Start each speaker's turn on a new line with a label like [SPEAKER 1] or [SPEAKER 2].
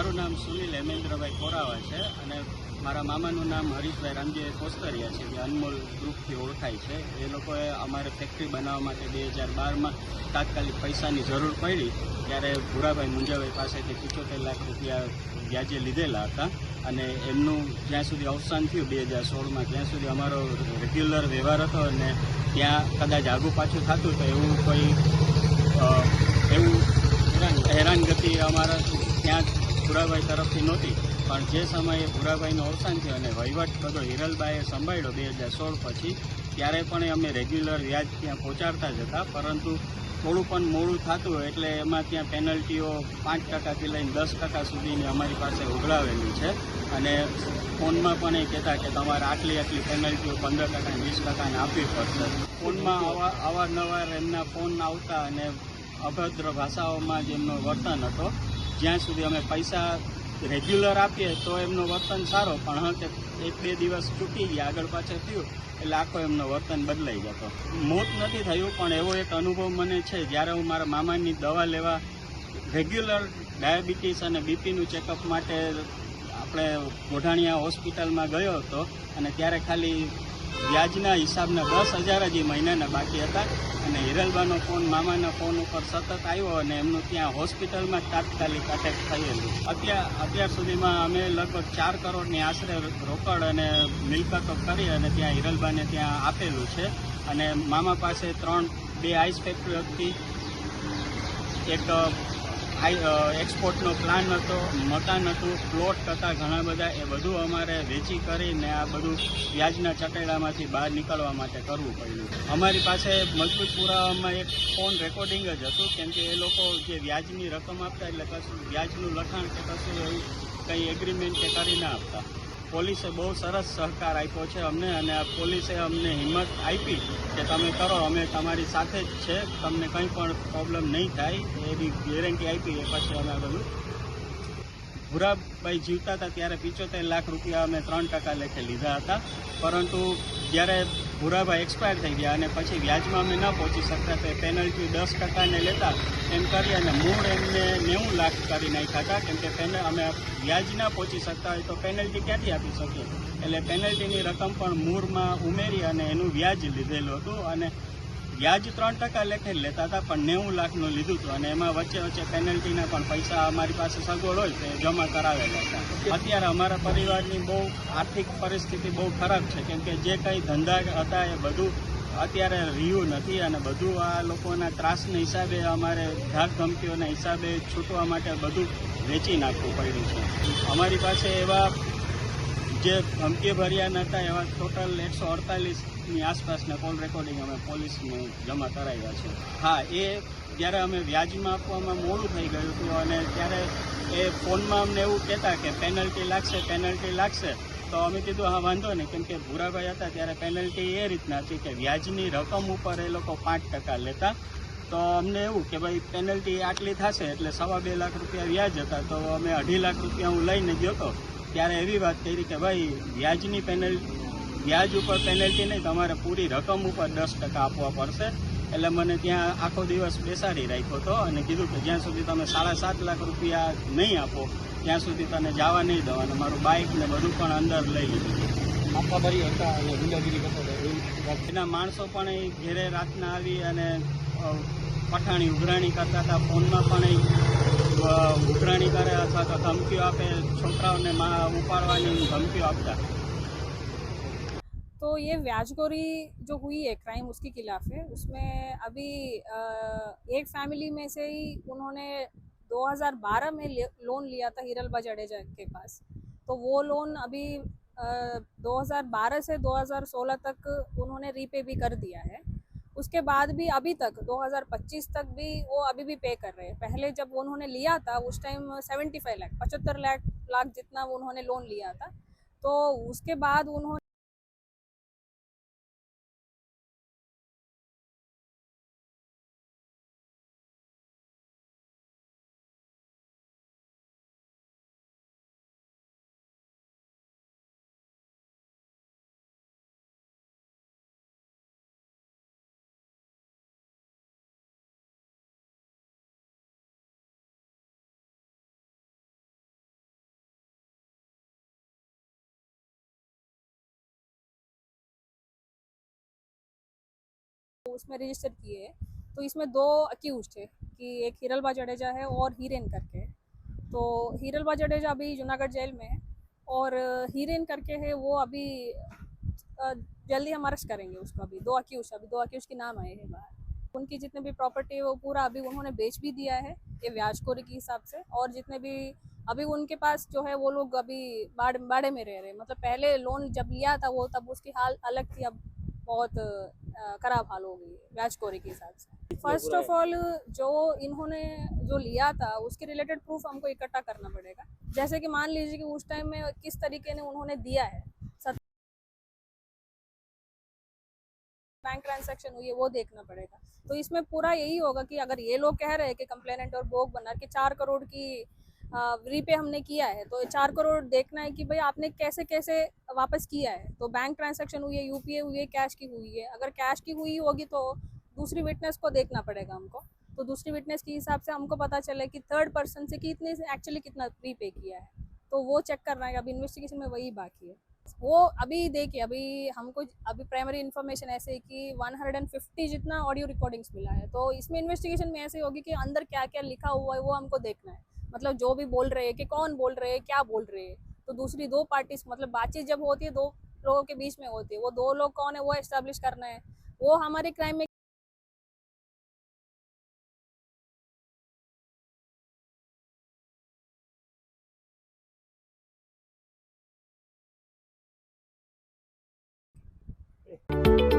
[SPEAKER 1] મારું નામ સુનિલ હેમેન્દ્રભાઈ કોરાવા છે અને મારા મામાનું નામ હરીશભાઈ રામજી કોસ્તરિયા છે, જે અનમોલ ગ્રુપથી ઓળખાય છે. એ લોકોએ અમારે ફેક્ટરી બનાવવા માટે બે હજાર બારમાં તાત્કાલિક પૈસાની જરૂર પડી, ત્યારે ભૂરાભાઈ મુંજાભાઈ પાસેથી પિચોતેર લાખ રૂપિયા વ્યાજે લીધેલા હતા અને એમનું જ્યાં સુધી અવસાન થયું બે હજાર સોળમાં, ત્યાં સુધી અમારો રેગ્યુલર વ્યવહાર હતો અને ત્યાં કદાચ આગું પાછું થતું તો એવું કોઈ એવું હેરાનગતિ અમારા ત્યાં ભૂરાભાઈ તરફથી નહોતી, પણ જે સમયે ભૂરાભાઈનું અવસાન થયું અને વહીવટ બધો હિરલબાઈએ સંભાળ્યો બે હજાર સોળ પછી, ત્યારે પણ અમે રેગ્યુલર વ્યાજ ત્યાં પહોંચાડતા જ હતા, પરંતુ થોડું પણ મોડું થતું હોય એટલે એમાં ત્યાં પેનલ્ટીઓ પાંચ ટકાથી લઈને દસ ટકા સુધીની અમારી પાસે ઉઘરાવેલી છે. અને ફોનમાં પણ એ કહેતા કે તમારે આટલી આટલી પેનલ્ટીઓ પંદર ટકા વીસ ટકાને આપવી પડશે. ફોનમાં અવા અવારનવાર એમના ફોન આવતા અને અભદ્ર ભાષાઓમાં જ એમનો વર્તન હતો. જ્યાં સુધી અમે પૈસા રેગ્યુલર આપીએ તો એમનો વર્તન સારો, પણ હા કે એક બે દિવસ ચૂકી ગયા, આગળ પાછળ થયું, એટલે આખો એમનો વર્તન બદલાઈ જતો. મોત નથી થયું, પણ એવો એક અનુભવ મને છે, જ્યારે હું મારા મામાની દવા લેવા રેગ્યુલર ડાયાબિટીસ અને બીપીનું ચેકઅપ માટે આપણે ગોઢાણીયા હોસ્પિટલમાં ગયો હતો, અને ત્યારે ખાલી વ્યાજના હિસાબના દસ હજાર જ એ મહિનાના બાકી હતા. અને હિરલબાનો ફોન, મામાના ફોન ઉપર સતત આવ્યો અને એમનું ત્યાં હોસ્પિટલમાં તાત્કાલિક અટેક થયેલું. અત્યાર અત્યાર સુધીમાં અમે લગભગ ચાર કરોડની આશરે રોકડ અને મિલકતો કરી અને ત્યાં હિરલબાને ત્યાં આપેલું છે. અને મામા પાસે ત્રણ, બે આઈસ ફેક્ટરી હતી. એક એક્સપોર્ટનો પ્લાન હતો, મકાન હતું, પ્લોટ હતા, ઘણા બધા, એ બધું અમારે વેચી કરીને આ બધું વ્યાજના ચટેડામાંથી બહાર નીકળવા માટે કરવું પડ્યું. અમારી પાસે મજબૂત પુરાવામાં એક ફોન રેકોર્ડિંગ જ હતું, કેમ કે એ લોકો જે વ્યાજની રકમ આપતા, એટલે કશું વ્યાજનું લખાણ કે કશું એવું કંઈ એગ્રીમેન્ટ કે કરી ના આપતા. પોલીસે બહુ સરસ સહકાર આપ્યો છે અમને અને આ પોલીસે અમને હિંમત આપી કે તમે કરો, અમે તમારી સાથે જ છે, તમને કંઈ પણ પ્રોબ્લેમ નહીં થાય, એવી ગેરંટી આપી એ પછી અમે બધું ભૂરાભાઈ જીવતા હતા ત્યારે પિચોતેર લાખ રૂપિયા અમે ત્રણ ટકા લેખે લીધા હતા. પરંતુ જ્યારે ભૂરાભાઈ એક્સપાયર થઈ ગયા અને પછી વ્યાજમાં અમે ન પહોંચી શકતા તો પેનલ્ટી દસ ટકાને લેતા એમ કરી અને મૂળ એમને નેવું લાખ કરી નાખ્યા હતા. કેમ કે પેન, અમે વ્યાજ ના પહોંચી શકતા હોય તો પેનલ્ટી ક્યાંથી આપી શકીએ? એટલે પેનલ્ટીની રકમ પણ મૂળમાં ઉમેરી અને એનું વ્યાજ લીધેલું હતું અને વ્યાજ ત્રણ ટકા લેખે લેતા હતા, પણ નેવું લાખનું લીધું હતું અને એમાં વચ્ચે વચ્ચે પેનલ્ટીના પણ પૈસા અમારી પાસે સગવડ હોય તો જમા કરાવેલા હતા. અત્યારે અમારા પરિવારની બહુ આર્થિક પરિસ્થિતિ બહુ ખરાબ છે, કેમ કે જે કંઈ ધંધા હતા એ બધું અત્યારે રહ્યું નથી અને બધું આ લોકોના ત્રાસના હિસાબે, અમારે ધાક ધમકીઓના હિસાબે છૂટવા માટે બધું વેચી નાખવું પડ્યું છે. અમારી પાસે એવા જે ધમકી ભર્યા નહોતા એવા ટોટલ એકસો અડતાલીસની આસપાસના કોલ રેકોર્ડિંગ અમે પોલીસને જમા કરાવ્યા છે. હા, એ જ્યારે અમે વ્યાજમાં આપવામાં મોડું થઈ ગયું હતું અને ત્યારે એ ફોનમાં અમને એવું કહેતા કે પેનલ્ટી લાગશે પેનલ્ટી લાગશે, તો અમે કીધું, હા, વાંધો નહીં. કેમ કે ભૂરાભાઈ હતા ત્યારે પેનલ્ટી એ રીતના હતી કે વ્યાજની રકમ ઉપર એ લોકો પાંચ ટકા લેતા. તો અમને એવું કે ભાઈ પેનલ્ટી આટલી થશે એટલે સવા બે લાખ રૂપિયા વ્યાજ હતા, તો અમે અઢી લાખ રૂપિયા હું લઈને ગયો હતો ત્યારે એવી વાત કરી કે ભાઈ વ્યાજની પેનલ્ટી વ્યાજ ઉપર પેનલ્ટી નહીં તમારે પૂરી રકમ ઉપર દસ ટકા આપવા પડશે. એટલે મને ત્યાં આખો દિવસ બેસાડી રાખ્યો હતો અને કીધું કે જ્યાં સુધી તમે સાડા સાત લાખ રૂપિયા નહીં આપો ત્યાં સુધી તને જવા નહીં દેવાનું. મારું બાઇક ને બધું પણ અંદર લઈ લીધું. એના માણસો પણ એ ઘેરે રાતના આવી અને પઠાણી ઉઘરાણી કરતા હતા ફોનમાં પણ એ ઉઘરાણી કરે અથવા તો ધમકીઓ આપે છોકરાઓને મા ઉપાડવાની ધમકીઓ આપતા
[SPEAKER 2] तो ये व्याजखोरी जो हुई है क्राइम उसके खिलाफ है उसमें अभी अ, एक फैमिली में से ही उन्होंने 2012 में ले- लोन लिया था हिरलबा जडेजा के पास तो वो लोन अभी अ, 2012 से 2016 तक उन्होंने रीपे भी कर दिया है उसके बाद भी अभी तक 2025 तक भी वो अभी भी पे कर रहे हैं। पहले जब उन्होंने लिया था, उस टाइम 75 लाख पचहत्तर लाख लाख जितना उन्होंने लोन लिया था तो उसके बाद उन्होंने उसमें रजिस्टर किए। तो इसमें दो अक्यूज थे कि एक हिरलबा जडेजा है और हीरेन करके। तो हिरलबा जडेजा अभी जूनागढ़ जेल में है और हीरेन करके है, वो अभी जल्दी हम अरेस्ट करेंगे उसको अभी। दो अक्यूज अभी दो अक्यूज के नाम आए हैं बाहर। उनकी जितने भी प्रॉपर्टी है, वो पूरा अभी उन्होंने बेच भी दिया है, ये ब्याजखोरी के हिसाब से। और जितने भी, अभी उनके पास जो है, वो लोग अभी बाड़ बाड़े में रह रहे हैं। मतलब पहले लोन जब लिया था वो, तब उसकी हाल अलग थी, अब बहुत खराब हाल हो गई है ब्याजखोरी के हिसाब से। फ़र्स्ट ऑफ़ ऑल जो इन्होंने जो लिया था उसके रिलेटेड प्रूफ हमको इकट्ठा करना पड़ेगा। जैसे कि मान लीजिए कि उस टाइम में किस तरीके ने उन्होंने दिया है बैंक ट्रांजैक्शन हुई है वो देखना पड़ेगा। तो इसमें पूरा यही होगा कि अगर ये लोग कह रहे हैं कि कंप्लेनेंट और भोग बना के चार करोड़ की रीपे हमने किया है तो चार करोड़ देखना है कि भाई आपने कैसे कैसे वापस किया है। तो बैंक ट्रांजैक्शन हुई है यूपीए हुई है कैश की हुई है। अगर कैश की हुई होगी तो दूसरी विटनेस को देखना पड़ेगा हमको। तो दूसरी विटनेस के हिसाब से हमको पता चले कि थर्ड पर्सन से कितने एक्चुअली कितना रीपे किया है। तो वो चेक करना है, अभी इन्वेस्टिगेशन में वही बाकी है। वो अभी देखिए, अभी हमको, अभी प्राइमरी इन्फॉर्मेशन ऐसे कि 150 जितना ऑडियो रिकॉर्डिंग्स मिला है। तो इसमें इन्वेस्टिगेशन में ऐसे होगी कि अंदर क्या क्या लिखा हुआ है, वो हमको देखना है। मतलब जो भी बोल रहे हैं कि कौन बोल रहे हैं, क्या बोल रहे हैं तो दूसरी दो पार्टीज़ मतलब बातचीत जब होती है, दो लोगों के बीच में होती है, वो दो लोग कौन है, वो एस्टेब्लिश करना है वो हमारे क्राइम में Thank you.